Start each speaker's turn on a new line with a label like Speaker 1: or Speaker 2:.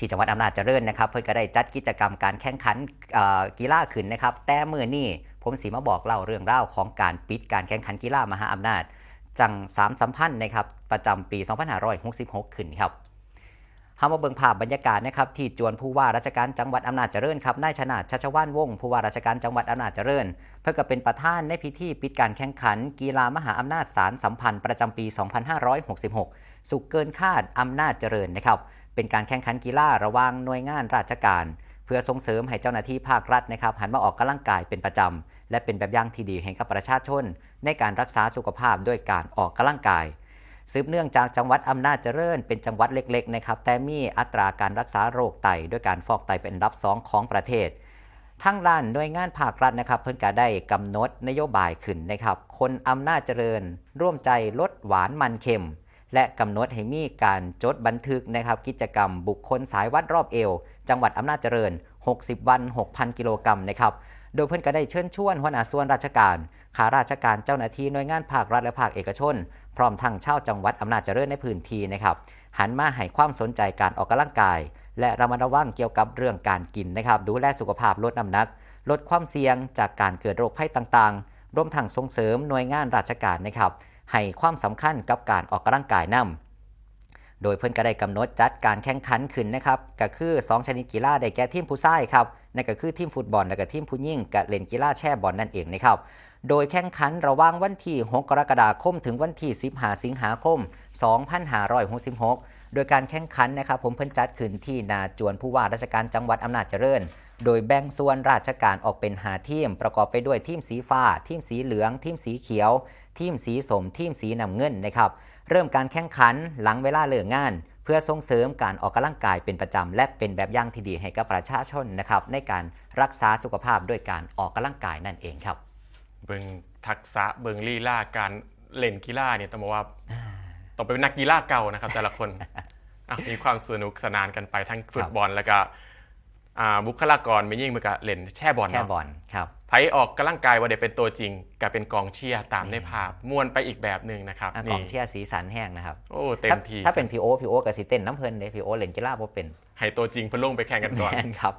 Speaker 1: ที่จังหวัดอำนาจเจริญนะครับ เพื่อก็ได้จัดกิจกรรมการแข่งขันกีฬาขึ้นนะครับ แต่เมื่อนี้ผมสีมาบอกเล่าเรื่องเล่าวของการปิดการแข่งขันกีฬามหาอำนาจ จังสามสัมพันธ์นะครับประจำปี 2566 ขึ้นครับฮามาเบิงภาพบรรยากาศนะครับที่จวนผู้ว่าราชการจังหวัดอำนาจเจริญครับนายชนาดชัชวานวงศ์ผู้ว่าราชการจังหวัดอำนาจเจริญ เพื่อก็เป็นประธานในพิธีปิดการแข่งขัน กีฬามหาอำนาจสารสัมพันธ์ประจำปี 2566 สุขเกินคาดอำนาจเจริญนะครับ เป็นการแข่งขันกีฬาระหว่างหน่วยงานราชการ เพื่อส่งเสริมให้เจ้าหน้าที่ภาครัฐนะครับหันมาออกกำลังกายเป็นประจำและเป็นแบบอย่างที่ดีให้กับประชาชน ในการรักษาสุขภาพด้วยการออกกำลังกายสืบเนื่องจากจังหวัดอำนาจเจริญ เป็นจังหวัดเล็กๆนะครับแต่มีอัตราการรักษาโรคไตด้วยการฟอกไตเป็นอันดับ 2 ของประเทศทั้งด้านหน่วยงานภาครัฐนะครับเพิ่นก็ได้กำหนดนโยบายขึ้นนะครับ คนอำนาจเจริญ ร่วมใจลดหวานมันเค็ม และกำหนดให้มีการจดบันทึกนะครับกิจกรรมบุคคลสายวัดรอบเอว จังหวัดอำนาจเจริญ 60 วัน 6,000 กิโลกรัมนะครับโดยเพื่อนก็ได้เชิญชวนหัวหน้าส่วนราชการข้าราชการเจ้าหน้าที่หน่วยงานภาครัฐและภาคเอกชน พร้อมทั้งชาวจังหวัดอำนาจเจริญในพื้นที่นะครับหันมาให้ความสนใจการออกกำลังกาย และระมัดระวังเกี่ยวกับเรื่องการกินนะครับ ดูแลสุขภาพลดน้ำหนัก ลดความเสี่ยงจากการเกิดโรคภัยต่างๆ รวมทั้งส่งเสริมหน่วยงานราชการนะครับ ให้ความสำคัญกับการออกกำลังกายนำโดยเพื่อนก็ได้กำหนดจัดการแข่งขันขึ้นนะครับก็คือ 2 ชนิดกีฬาได้แก่ทีมผู้ชายครับนั่นก็คือทีมฟุตบอลและก็ทีมผู้หญิงกับเล่นกีฬาแช่บอลนั่นเองนะครับโดยแข่งขันระหว่างวันที่ 6 กรกฎาคม ถึงวันที่ 15 สิงหาคม 2566 โดยการแข่งขันนะครับผมเพิ่นจัดขึ้นที่นาจวนผู้ว่าราชการจังหวัดอำนาจเจริญ โดยแบ่งส่วนราชการออกเป็นหาทีม ประกอบไปด้วยทีมสีฟ้า ทีมสีเหลือง ทีมสีเขียว ทีมสีสม ทีมสีน้ำเงินนะครับ เริ่มการแข่งขันหลังเวลาเลิกงาน เพื่อส่งเสริมการออกกำลังกายเป็นประจำและเป็นแบบอย่างที่ดีให้กับประชาชนนะครับในการรักษาสุขภาพด้วยการออกกำลังกายนั่นเองครับ
Speaker 2: เบิงทักษะเบิงลีลาการเล่นกีฬาเนี่ยต้องบอกว่าต้องเป็นนักกีฬาเก่านะครับ แต่ละคนอะมีความสนุกสนานกันไปทั้งฟุตบอลแล้วก็อ่า บุคลากรไม่ยิ่งมันก็เล่นแช่บอล
Speaker 1: แช่
Speaker 2: เนาะ
Speaker 1: บอลครับ
Speaker 2: ไผออกกำลังกายว่าเด็เป็นตัวจริงก็เป็นกองเชียร์ตามในภาพมวนไปอีกแบบหนึ่งนะครับ
Speaker 1: อะก
Speaker 2: นี่
Speaker 1: องเชียร์สีสันแห้งนะครับ
Speaker 2: โอ้เต็
Speaker 1: ถ้าม
Speaker 2: ที
Speaker 1: ถ้าเป็นพีโอพีโอกับสิเต้นน้ำเพลินเลยพีโอเล่นกีฬาบ่เป็น
Speaker 2: ให้ตัวจริงเพิ่นลงไปแข่งกันก่อน
Speaker 1: แมนครับ